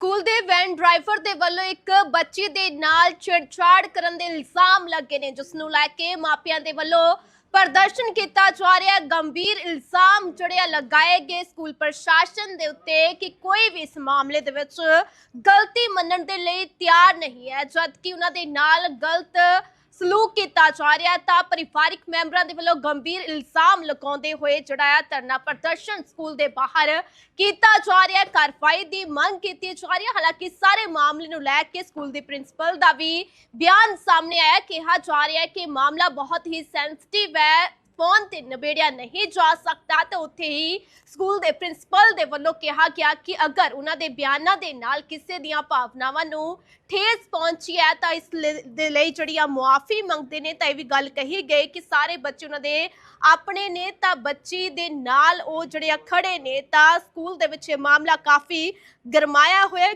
School ਦੇ van driver ਦੇ ਵੱਲੋਂ ਇੱਕ ਬੱਚੀ ਦੇ ਨਾਲ ਛੇੜਛਾੜ ਕਰਨ ਦੇ ਇਲਜ਼ਾਮ ਲੱਗੇ ਨੇ, ਜਿਸ ਨੂੰ ਲੈ ਕੇ ਮਾਪਿਆਂ ਦੇ ਵੱਲੋਂ ਪ੍ਰਦਰਸ਼ਨ ਕੀਤਾ ਜਾ ਰਿਹਾ ਗੰਭੀਰ ਇਲਜ਼ਾਮ ਜਿਹੜੇ ਆ ਲਗਾਏ ਗਏ ਸਕੂਲ ਪ੍ਰਸ਼ਾਸਨ ਦੇ ਉੱਤੇ ਕਿ ਕੋਈ ਵੀ ਇਸ ਮਾਮਲੇ ਦੇ ਵਿੱਚ ਗਲਤੀ ਮੰਨਣ ਦੇ ਲਈ ਤਿਆਰ ਨਹੀਂ ਹੈ, ਜਦਕਿ ਉਹਨਾਂ ਦੇ ਨਾਲ ਗਲਤ ਸਲੂਕ ਕੀਤਾ ਜਾ ਰਿਹਾ ਤਾਂ ਪਰਿਵਾਰਿਕ ਮੈਂਬਰਾਂ ਦੇ ਵੱਲੋਂ ਗੰਭੀਰ ਇਲਜ਼ਾਮ ਲਗਾਉਂਦੇ ਹੋਏ ਜਿਹੜਾ ਹੈ ਧਰਨਾ ਪ੍ਰਦਰਸ਼ਨ ਸਕੂਲ ਦੇ ਬਾਹਰ ਕੀਤਾ ਜਾ ਰਿਹਾ ਕਾਰਵਾਈ ਦੀ ਮੰਗ ਕੀਤੀ ਜਾ ਰਹੀ ਹੈ। ਹਾਲਾਂਕਿ ਸਾਰੇ ਮਾਮਲੇ ਨੂੰ ਲੈ ਕੇ ਸਕੂਲ ਦੇ ਪ੍ਰਿੰਸੀਪਲ ਦਾ ਵੀ ਬਿਆਨ ਸਾਹਮਣੇ ਆਇਆ ਕਿਹਾ ਜਾ ਰਿਹਾ ਹੈ ਕਿ ਮਾਮਲਾ ਬਹੁਤ ਹੀ ਸੈਂਸਿਟਿਵ ਹੈ ਫੋਨ ਤੇ ਨਿਬੇੜਿਆ ਨਹੀਂ ਜਾ ਸਕਦਾ ਤੇ ਉੱਥੇ ਹੀ ਸਕੂਲ ਦੇ ਪ੍ਰਿੰਸੀਪਲ ਦੇ ਵੱਲੋਂ ਕਿਹਾ ਗਿਆ ਕਿ ਅਗਰ ਉਹਨਾਂ ਦੇ ਬਿਆਨਾਂ ਦੇ ਨਾਲ ਕਿਸੇ ਦੀਆਂ ਭਾਵਨਾਵਾਂ ਨੂੰ ਠੇਸ ਪਹੁੰਚੀ ਹੈ ਤਾਂ ਇਸ ਦੇ ਲਈ ਜਿਹੜੀ ਆ ਮੁਆਫੀ ਮੰਗਦੇ ਨੇ ਤਾਂ ਇਹ ਵੀ ਗੱਲ ਕਹੀ ਗਈ ਕਿ ਸਾਰੇ ਬੱਚੇ ਉਹਨਾਂ ਦੇ ਆਪਣੇ ਨੇ ਤਾਂ ਬੱਚੀ ਦੇ ਨਾਲ ਉਹ ਜਿਹੜੇ ਆ ਖੜੇ ਨੇ ਤਾਂ ਸਕੂਲ ਦੇ ਵਿੱਚ ਇਹ ਮਾਮਲਾ ਕਾਫੀ ਗਰਮਾਇਆ ਹੋਇਆ